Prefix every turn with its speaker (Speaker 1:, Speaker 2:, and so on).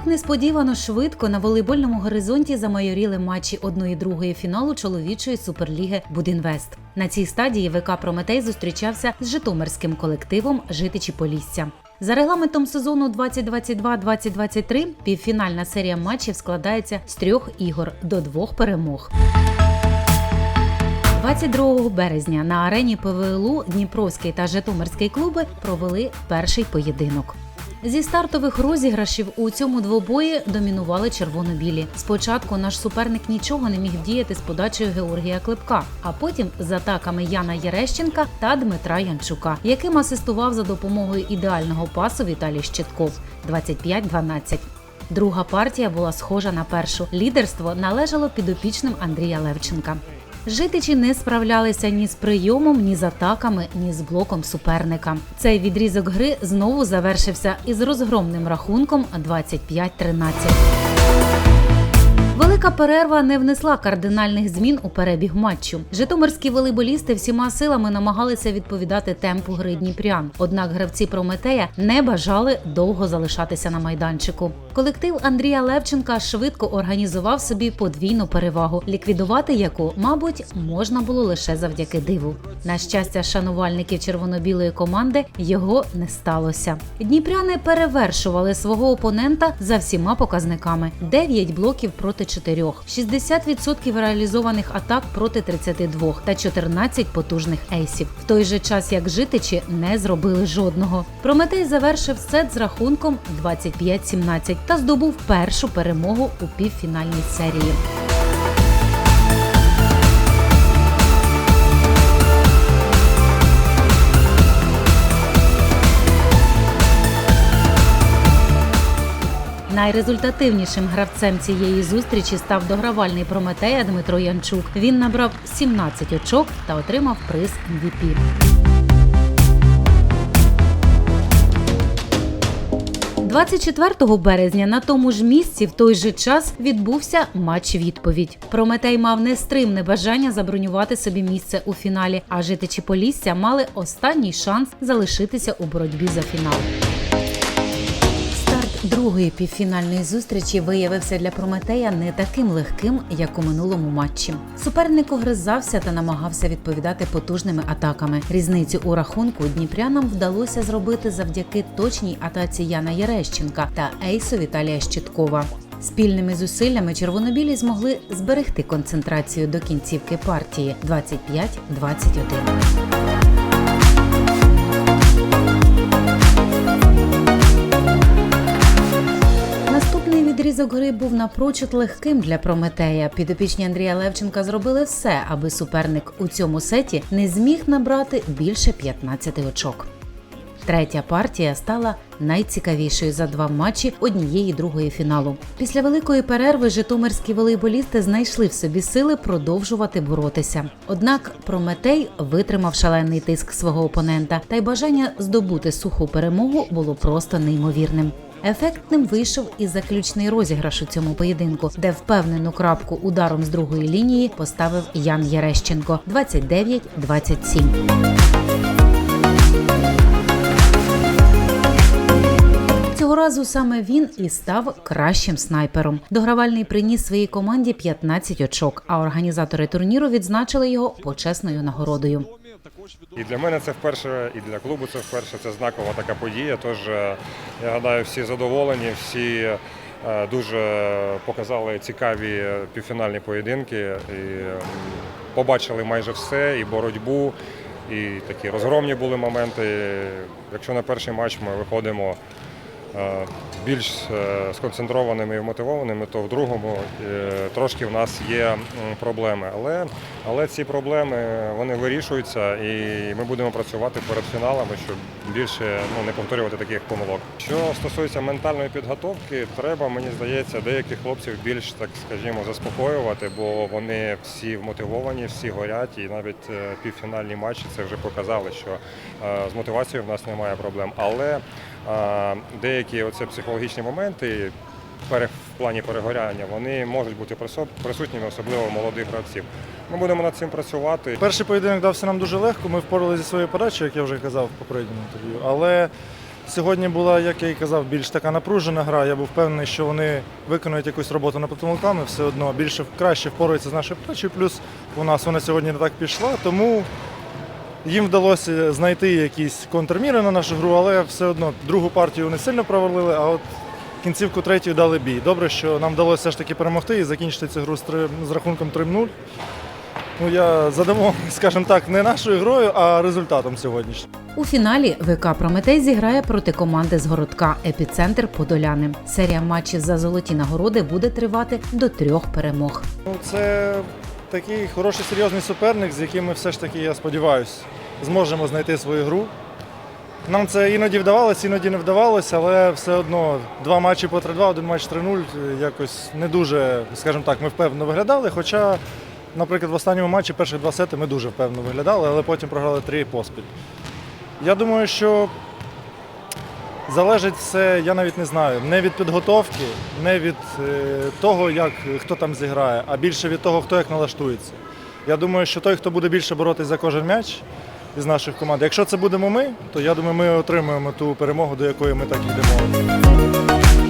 Speaker 1: так несподівано швидко на волейбольному горизонті замайоріли матчі 1-2 фіналу чоловічої суперліги Будінвест. На цій стадії ВК Прометей зустрічався з житомирським колективом Житичі Полісся. За регламентом сезону 2022-2023 півфінальна серія матчів складається з трьох ігор до двох перемог. 22 березня на арені ПВЛУ Дніпровський та Житомирський клуби провели перший поєдинок. Зі стартових розіграшів у цьому двобої домінували червоно-білі. Спочатку наш суперник нічого не міг діяти з подачею Георгія Клепка, а потім з атаками Яна Єрещенка та Дмитра Янчука, яким асистував за допомогою ідеального пасу Віталій Щитков 25-12. Друга партія була схожа на першу. Лідерство належало підопічним Андрія Левченка. Житичі не справлялися ні з прийомом, ні з атаками, ні з блоком суперника. Цей відрізок гри знову завершився із розгромним рахунком 25-13. Велика перерва не внесла кардинальних змін у перебіг матчу. Житомирські волейболісти всіма силами намагалися відповідати темпу гри Дніпрян. Однак гравці Прометея не бажали довго залишатися на майданчику. Колектив Андрія Левченка швидко організував собі подвійну перевагу, ліквідувати яку, мабуть, можна було лише завдяки диву. На щастя, шанувальників червоно-білої команди його не сталося. Дніпряни перевершували свого опонента за всіма показниками: 9 блоків проти 4, 60% реалізованих атак проти 32 та 14 потужних ейсів. В той же час як житичі не зробили жодного. Прометей завершив сет з рахунком 25-17 та здобув першу перемогу у півфінальній серії. Найрезультативнішим гравцем цієї зустрічі став догравальний Прометея Дмитро Янчук. Він набрав 17 очок та отримав приз MVP. «24 березня на тому ж місці в той же час відбувся матч відповідь. Прометей мав нестримне бажання забронювати собі місце у фіналі, а житичі Полісся мали останній шанс залишитися у боротьбі за фінал. Другої півфінальної зустрічі виявився для Прометея не таким легким, як у минулому матчі. Суперник огризався та намагався відповідати потужними атаками. Різницю у рахунку дніпрянам вдалося зробити завдяки точній атаці Яна Єрещенка та ейсу Віталія Щиткова. Спільними зусиллями червонобілі змогли зберегти концентрацію до кінцівки партії 25-21. Наступний гри був напрочуд легким для Прометея. Підопічні Андрія Левченка зробили все, аби суперник у цьому сеті не зміг набрати більше 15 очок. Третя партія стала найцікавішою за два матчі однієї другої фіналу. Після великої перерви житомирські волейболісти знайшли в собі сили продовжувати боротися. Однак Прометей витримав шалений тиск свого опонента, та й бажання здобути суху перемогу було просто неймовірним. Ефектним вийшов і заключний розіграш у цьому поєдинку, де впевнену крапку ударом з другої лінії поставив Ян Єрещенко 29-27. Цього разу саме він і став кращим снайпером. Догравальний приніс своїй команді 15 очок, а організатори турніру відзначили його почесною нагородою.
Speaker 2: І для мене це вперше, і для клубу це вперше. Це знакова така подія. Тож е, я гадаю, всі задоволені, всі е, дуже показали цікаві півфінальні поєдинки. І побачили майже все, і боротьбу, і такі розгромні були моменти. Якщо на перший матч ми виходимо більш е, сконцентрованими і мотивованими, то в другому е, трошки в нас є проблеми. Але, але ці проблеми вони вирішуються і ми будемо працювати перед фіналами, щоб більше ну, не повторювати таких помилок. Що стосується ментальної підготовки, треба, мені здається, деяких хлопців більш так скажімо заспокоювати, бо вони всі вмотивовані, всі горять, і навіть е, півфінальні матчі це вже показали, що е, з мотивацією в нас немає проблем. Але е, деякі оце психологічні моменти. В плані перегоряння вони можуть бути присутніми, особливо молодих гравців. Ми будемо над цим працювати.
Speaker 3: Перший поєдинок дався нам дуже легко. Ми впоралися зі своєю подачею, як я вже казав в попередньому інтерв'ю. Але Сьогодні була, як я і казав, більш така напружена гра. Я був впевнений, що вони виконують якусь роботу над помилками, все одно більше краще впораються з нашою подачею. Плюс у нас вона сьогодні не так пішла, тому їм вдалося знайти якісь контрміри на нашу гру, але все одно другу партію не сильно провалили, а от кінцівку третю дали бій. Добре, що нам вдалося все ж таки перемогти і закінчити цю гру з, три- з рахунком 3-0. Ну, я задоволений, скажімо так, не нашою грою, а результатом сьогоднішнім.
Speaker 1: У фіналі ВК Прометей зіграє проти команди з городка Епіцентр Подоляни. Серія матчів за золоті нагороди буде тривати до трьох перемог.
Speaker 3: Ну, це такий хороший серйозний суперник, з яким ми все ж таки, я сподіваюся, зможемо знайти свою гру. Нам це іноді вдавалося, іноді не вдавалося, але все одно два матчі по 3-2, один матч 3-0 якось не дуже, скажімо так, ми впевнено виглядали. Хоча, наприклад, в останньому матчі перших два сети ми дуже впевнено виглядали, але потім програли три поспіль. Я думаю, що залежить все, я навіть не знаю, не від підготовки, не від е, того, як хто там зіграє, а більше від того, хто як налаштується. Я думаю, що той, хто буде більше боротись за кожен м'яч із наших команд, якщо це будемо ми, то я думаю, ми отримаємо ту перемогу, до якої ми так йдемо.